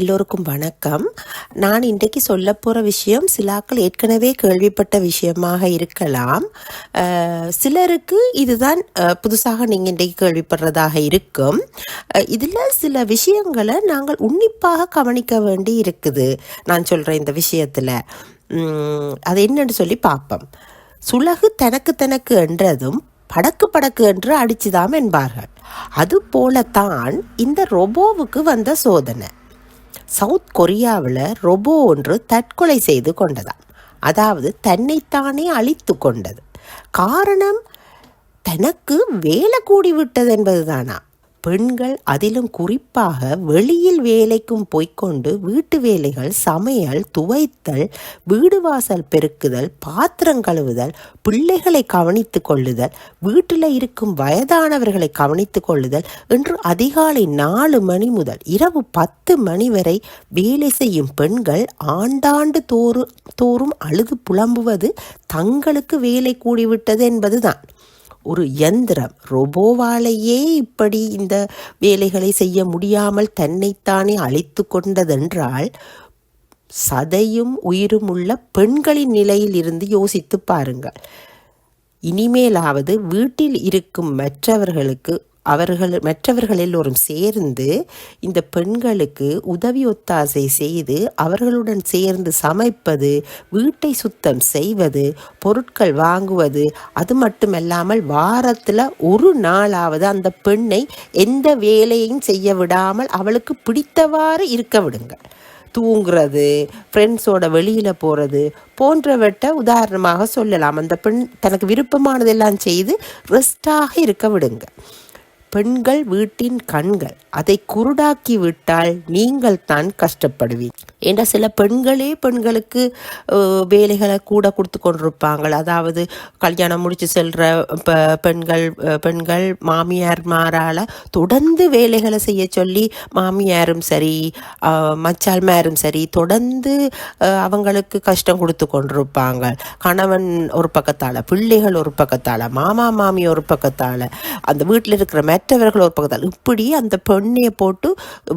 எல்லோருக்கும் வணக்கம். நான் இன்றைக்கு சொல்ல போகிற விஷயம் சிலாக்கள் ஏற்கனவே கேள்விப்பட்ட விஷயமாக இருக்கலாம். சிலருக்கு இதுதான் புதுசாக நீங்கள் இன்றைக்கு கேள்விப்படுறதாக இருக்கும். இதில் சில விஷயங்களை நாங்கள் உன்னிப்பாக கவனிக்க வேண்டி இருக்குது. நான் சொல்கிறேன் இந்த விஷயத்தில். அது என்னன்னு சொல்லி பார்ப்போம். சுலகு தனக்கு தனக்கு என்றதும் படக்கு படக்கு என்று அடிச்சுதாம் என்பார்கள். அது போலத்தான் இந்த ரொபோவுக்கு வந்த சோதனை. சவுத் கொரியாவில் ரொபோ ஒன்று தற்கொலை செய்து கொண்டதாம். அதாவது தன்னைத்தானே அழித்து கொண்டது. காரணம் தனக்கு வேலை கூடிவிட்டது என்பதுதானா பெண்கள் அதிலும் குறிப்பாக வெளியில் வேலைக்கும் போய்க்கொண்டு வீட்டு வேலைகள் சமையல் துவைத்தல் வீடு வாசல் பெருக்குதல் பாத்திரம் கழுவுதல் பிள்ளைகளை கவனித்து கொள்ளுதல் வீட்டில் இருக்கும் வயதானவர்களை கவனித்து கொள்ளுதல் என்று அதிகாலை நாலு மணி முதல் இரவு பத்து மணி வரை வேலை செய்யும் பெண்கள் ஆண்டாண்டு தோறு தோறும் அழுது புலம்புவது தங்களுக்கு வேலை கூடிவிட்டது என்பதுதான். ஒரு யந்திரம் ரொபோவாலேயே இப்படி இந்த வேலைகளை செய்ய முடியாமல் தன்னைத்தானே அழித்து கொண்டதென்றால் சதையும் உயிரும் உள்ள பெண்களின் நிலையில் இருந்து யோசித்து பாருங்கள். இனிமேலாவது வீட்டில் இருக்கும் மற்றவர்களுக்கு அவர்கள் மற்றவர்கள் எல்லோரும் சேர்ந்து இந்த பெண்களுக்கு உதவி ஒத்தாசை செய்து அவர்களுடன் சேர்ந்து சமைப்பது வீட்டை சுத்தம் செய்வது பொருட்கள் வாங்குவது அது மட்டுமல்லாமல் வாரத்தில் ஒரு நாளாவது அந்த பெண்ணை எந்த வேலையும் செய்ய விடாமல் அவளுக்கு பிடித்தவாறு இருக்க விடுங்க தூங்குறது ஃப்ரெண்ட்ஸோட வெளியில் போகிறது போன்றவற்றை உதாரணமாக சொல்லலாம். அந்த பெண் தனக்கு விருப்பமானதெல்லாம் செய்து ரெஸ்டாக இருக்க விடுங்க பெண்கள் வீட்டின் கண்கள். அதை குருடாக்கி விட்டால் நீங்கள் தான் கஷ்டப்படுவீங்க ஏன்னா சில பெண்களே பெண்களுக்கு வேலைகளை கூட கொடுத்து கொண்டிருப்பாங்க அதாவது கல்யாணம் முடிச்சு செல்ற ப பெண்கள் பெண்கள் மாமியார்மாரால் தொடர்ந்து வேலைகளை செய்ய சொல்லி மாமியாரும் சரி அஹ், மச்சால்மாரும் சரி தொடர்ந்து அவங்களுக்கு கஷ்டம் கொடுத்து கொண்டிருப்பாங்க கணவன் ஒரு பக்கத்தால் பிள்ளைகள் ஒரு பக்கத்தால் மாமா மாமி ஒரு பக்கத்தால் அந்த வீட்டில் இருக்கிற மற்றவர்கள் ஒரு பக்கத்தால். இப்படி அந்த பெண்ணையை போட்டு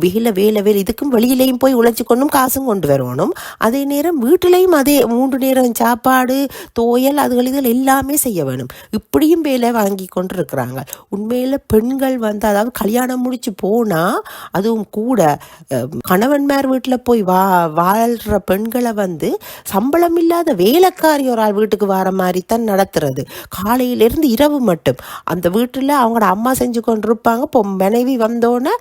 வேலை வேலை வேலை இதுக்கும் வெளியிலையும் போய் உழைச்சி கொண்டும் காசும் கொண்டு வரணும். அதே நேரம் வீட்டிலையும் அதே மூன்று நேரம் சாப்பாடு தோயல் அதுகள் இதுகள் எல்லாமே செய்ய வேணும். இப்படியும் வேலை வாங்கி கொண்டு இருக்கிறாங்க உண்மையில் பெண்கள் வந்து அதாவது கல்யாணம் முடிச்சு போனால் அதுவும் கூட கணவன்மார் வீட்டில் போய் வா வாழ்கிற பெண்களை வந்து சம்பளம் இல்லாத வேலைக்காரி ஒரு ஆள் வீட்டுக்கு வர மாதிரி தான் நடத்துறது. காலையிலேருந்து இரவு மட்டும். அந்த வீட்டில் அவங்களோட அம்மா செஞ்சு கொண்டு கொண்டிருப்பாங்க. இப்போ மனைவி வந்தோடனே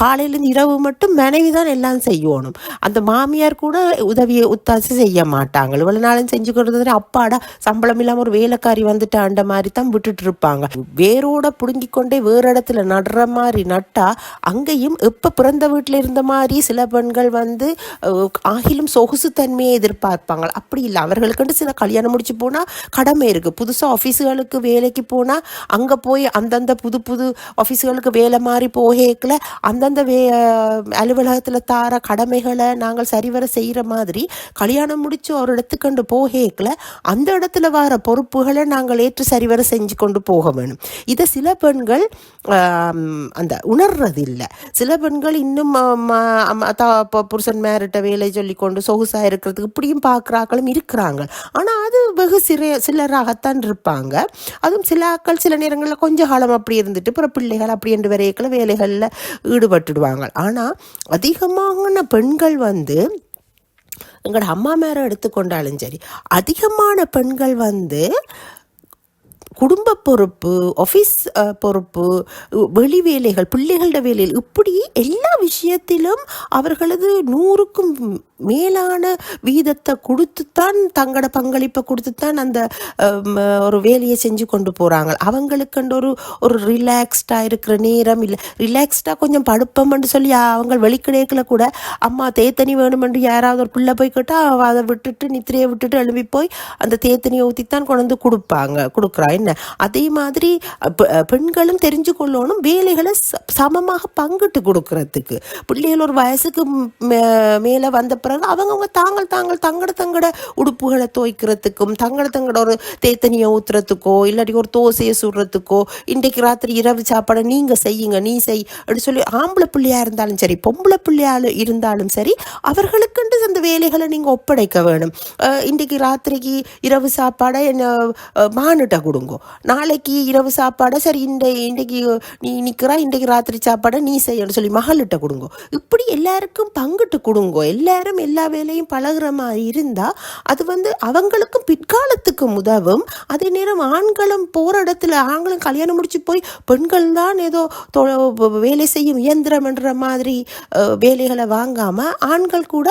காலையிலேருந்து இரவு மட்டும் மனைவி தான் எல்லாம் செய்யணும். அந்த மாமியார் கூட உதவியை உத்தாசி செய்ய மாட்டாங்க. இவ்வளோ நாளும் செஞ்சு கொடுத்தது அப்பாடா சம்பளம் இல்லாமல் ஒரு வேலைக்காரி வந்துட்டான்ற மாதிரி தான் விட்டுட்டு இருப்பாங்க. வேரோட பிடுங்கி கொண்டே வேறு இடத்துல நடுற மாதிரி நட்டா அங்கேயும் எப்போ பிறந்த வீட்டில் இருந்த மாதிரி சில பெண்கள் வந்து ஆகிலும் சொகுசு தன்மையை எதிர்பார்ப்பாங்க. அப்படி இல்லை. அவர்களுக்குண்டு சில கல்யாணம் முடிச்சு போனால் கடமை இருக்குது புதுசாக ஆஃபீஸுகளுக்கு வேலைக்கு போனால் அங்கே போய் அந்தந்த புது புது ஆஃபீஸுகளுக்கு வேலை மாதிரி போகேக்கில். அந்தந்த வே அலுவலகத்தில் தார கடமைகளை நாங்கள் சரிவர செய்கிற மாதிரி கல்யாணம் முடித்து ஒரு இடத்துக்கண்டு போகேக்கில். அந்த இடத்துல வர பொறுப்புகளை நாங்கள் ஏற்று சரிவர செஞ்சு கொண்டு போக வேணும். இதை சில பெண்கள் அந்த உணர்றதில்லை. சில பெண்கள் இன்னும் ஆம், தா- இப்போ புருஷன் மேரிட்ட வேலை சொல்லி கொண்டு சொகுசாக இருக்கிறதுக்கு இப்படியும் பார்க்குறாக்களும் இருக்கிறாங்க. ஆனால் அது வெகு சிற சிலராகத்தான் இருப்பாங்க. அதுவும் சில ஆக்கள் சில நேரங்களில் கொஞ்ச காலம் அப்படி இருந்துட்டு அப்புறம் பிள்ளைகள் அப்படி என்று வரையக்கில் வேலைகளில் ஈடுபட்டுடுவாங்க. ஆனால் அதிகமான பெண்கள் வந்து எங்களோட அம்மா மேரை எடுத்துக்கொண்டாலும் சரி அதிகமான பெண்கள் வந்து குடும்ப பொறுப்பு ஆஃபீஸ் பொறுப்பு வெளி வேலைகள் பிள்ளைகளோட வேலைகள் இப்படி எல்லா விஷயத்திலும் அவர்களது நூறுக்கும் மேலான வீதத்தை கொடுத்துத்தான் தங்களோட பங்களிப்பை கொடுத்துத்தான் அந்த ஒரு வேலையை செஞ்சு கொண்டு போகிறாங்க அவங்களுக்குண்டு ஒரு ஒரு ரிலாக்ஸ்டாக இருக்கிற நேரம் இல்லை. ரிலாக்ஸ்டாக கொஞ்சம் படுப்போம்னு சொல்லி அவங்க வெளிக்கிடையக்கில் கூட அம்மா தேத்தனி வேணுமென்று யாராவது ஒரு பிள்ளை போய் கேட்டால் அதை விட்டுட்டு நித்திரையை விட்டுட்டு எழுப்பி போய் அந்த தேத்தனியை ஊற்றித்தான் கொண்டு வந்து கொடுப்பாங்க கொடுக்குறா. என்ன? அதே மாதிரி பெண்களும் தெரிஞ்சு கொள்ளணும். வேலைகளை ச- சமமாக பங்கிட்டு கொடுக்கறதுக்கு. பிள்ளைகள் ஒரு வயசுக்கு மே- மேலே வந்த பிறகு அவங்கவுங்க தாங்கள் தாங்கள் தங்கட தங்கட உடுப்புகளை துவைக்கிறதுக்கும் தங்கட தங்கட ஒரு தேத்தனியை ஊற்றுறதுக்கோ இல்லாட்டி ஒரு தோசையை சுடுறதுக்கோ இன்றைக்கு ராத்திரி இரவு சாப்பாடை நீங்கள் செய்யுங்க நீ செய் அப்படின்னு சொல்லி ஆம்பளை பிள்ளையாக இருந்தாலும் சரி பொம்பளை பிள்ளையால் இருந்தாலும் சரி அவர்களுக்குண்டு அந்த வேலைகளை நீங்கள் ஒப்படைக்க வேணும். இன்றைக்கு ராத்திரிக்கு இரவு சாப்பாடை என்ன அஹ், மானுட்ட கொடுங்கோ. நாளைக்கு இரவு சாப்பாடை சரி இந்த இன்றைக்கு நீ நிற்கிறா இன்றைக்கு ராத்திரி சாப்பாடை நீ செய்யணும் சொல்லி மகளிட்ட கொடுங்கோ. இப்படி எல்லாருக்கும் பங்கிட்டு கொடுங்கோ. எல்லாரும் எல்லா வேலையும் பழகுற மாதிரி இருந்தால் அது வந்து அவங்களுக்கும் பிற்காலத்துக்கு உதவும். அதே நேரம் ஆண்களும் போகிற இடத்துல ஆண்களும் கல்யாணம் முடிச்சு போய் பெண்கள் தான் ஏதோ வேலை செய்யும் இயந்திரம்ன்ற மாதிரி வேலைகளை வாங்காமல் ஆண்கள் கூட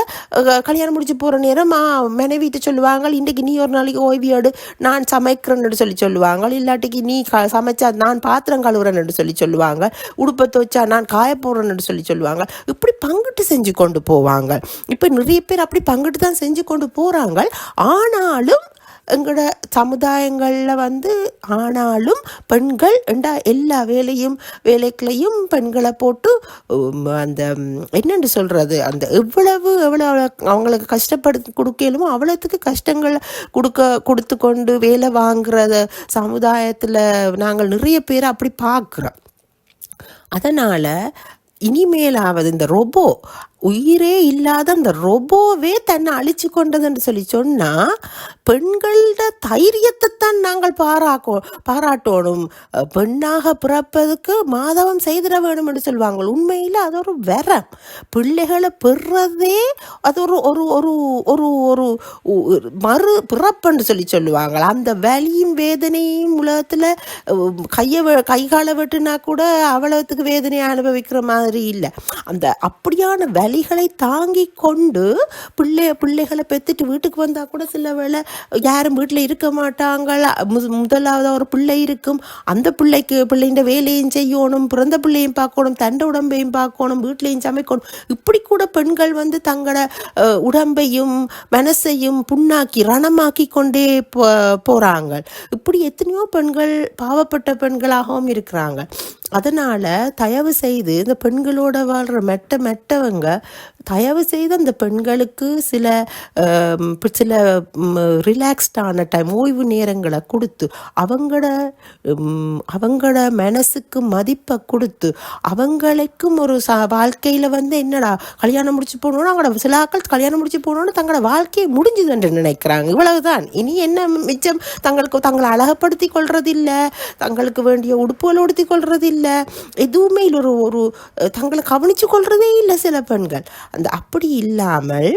கல்யாணம் முடிச்சு போகிற நேரம் மனைவிட்டு சொல்லுவாங்க இன்றைக்கு நீ ஒரு நாளைக்கு ஓய்வியோடு நான் சமைக்கிறேன்னு சொல்லி சொல்லுவாங்க. இல்லாட்டிக்கு நீ க சமைச்சா நான் பாத்திரம் கழுவுறேன்னு சொல்லி சொல்லுவாங்க. உடுப்பை துவைச்சா நான் காய போடுறேன்னு சொல்லி சொல்லுவாங்க. இப்படி பங்கிட்டு செஞ்சு கொண்டு போவாங்க. இப்போ நிறைய பேர் அப்படி பங்கிட்டு தான் செஞ்சு கொண்டு போகிறாங்க ஆனாலும் எங்களோட சமுதாயங்களில் வந்து ஆனாலும் பெண்கள் எண்டா எல்லா வேலையும் வேலைகளையும் பெண்களை போட்டு அந்த என்னென்னு என்னென்று சொல்கிறது அந்த எவ்வளவு எவ்வளோ அவங்களுக்கு கஷ்டப்படுத்தி கொடுக்கலுமோ அவ்வளோத்துக்கு கஷ்டங்கள் கொடுக்க கொடுத்து கொண்டு வேலை வாங்குறத சமுதாயத்தில் நாங்கள் நிறைய பேர் அப்படி பார்க்குறோம். அதனால் இனிமேலாவது இந்த ரொபோ உயிரே இல்லாத அந்த ரொபோவே தன்னை அழிச்சு கொண்டதுன்னு சொல்லி சொன்னால் பெண்களோட தைரியத்தை தான் நாங்கள் பாராக்கோ பாராட்டணும். பெண்ணாக பிறப்பதுக்கு மாதவம் செய்திட வேணும் என்று சொல்லுவாங்க. உண்மையில் அது ஒரு வரம் பிள்ளைகளை பெறதே அது ஒரு ஒரு ஒரு ஒரு ஒரு மறு பிறப்புன்னு சொல்லி சொல்லுவாங்க. அந்த வலியும் வேதனையும் உலகத்தில் கையை கை காலை வெட்டுனா கூட அவ்வளவுத்துக்கு வேதனையை அனுபவிக்கிற மாதிரி இல்லை. அந்த அப்படியான வலிகளை தாங்கி கொண்டு பிள்ளை பிள்ளைகளை பெற்றுட்டு வீட்டுக்கு வந்தால் கூட சில வேளை யாரும் வீட்டில் இருக்க மாட்டாங்க மு- முதலாவது ஒரு பிள்ளை இருக்கும். அந்த பிள்ளைக்கு பிள்ளைன்ற வேலையும் செய்யணும் பிறந்த பிள்ளையும் பார்க்கணும் தண்ட உடம்பையும் பார்க்கணும் வீட்லையும் சமைக்கணும். இப்படி கூட பெண்கள் வந்து தங்களோட உடம்பையும் மனசையும் புண்ணாக்கி ரணமாக்கி கொண்டே போ போகிறாங்க இப்படி எத்தனையோ பெண்கள் பாவப்பட்ட பெண்களாகவும் இருக்கிறாங்க. அதனால் தயவு செய்து இந்த பெண்களோட வாழ்கிற மெட்ட மெட்டவங்க தயவு செய்து அந்த பெண்களுக்கு சில சில ரிலாக்ஸ்டான டைம் ஓய்வு நேரங்களை கொடுத்து அவங்களோட ம், அவங்களோட மனசுக்கு மதிப்பை கொடுத்து அவங்களுக்கும் ஒரு ச வாழ்க்கையில் வந்து என்னடா கல்யாணம் முடிச்சு போகணுன்னு அவங்களோட சில ஆக்கள் கல்யாணம் முடிச்சு போகணுன்னு தங்களோட வாழ்க்கையை முடிஞ்சுது என்று நினைக்கிறாங்க. இவ்வளவுதான். இனி என்ன மிச்சம்? தங்களுக்கு தங்களை அழகப்படுத்தி கொள்றதில்லை தங்களுக்கு வேண்டிய உடுப்புகள் உடுத்தி கொள்றதில்லை எதுவுமே இல்லை ஒரு ஒரு தங்களை கவனிச்சு கொள்றதே இல்லை சில பெண்கள். அந்த அப்படி இல்லாமல்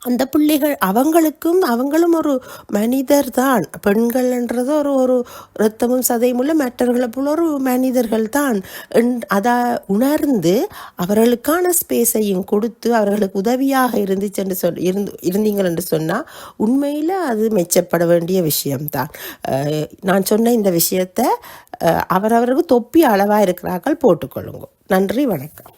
அந்த பிள்ளைகள் அவங்களுக்கும் அவங்களும் ஒரு மனிதர் தான் பெண்கள்ன்றது ஒரு ஒரு இரத்தமும் சதையும் உள்ள மற்றவர்களை போல ஒரு மனிதர்கள் தான். என்- அதை உணர்ந்து அவர்களுக்கான ஸ்பேஸையும் கொடுத்து அவர்களுக்கு உதவியாக இருந்துச்சு என்று சொல் இருந்து இருந்தீங்கள் என்று சொன்னால் உண்மையில் அது மெச்சப்பட வேண்டிய விஷயம்தான். நான் சொன்ன இந்த விஷயத்தை அவரவருக்கு தொப்பி அளவாக இருக்கிறார்கள் போட்டுக்கொள்ளுங்க. நன்றி வணக்கம்.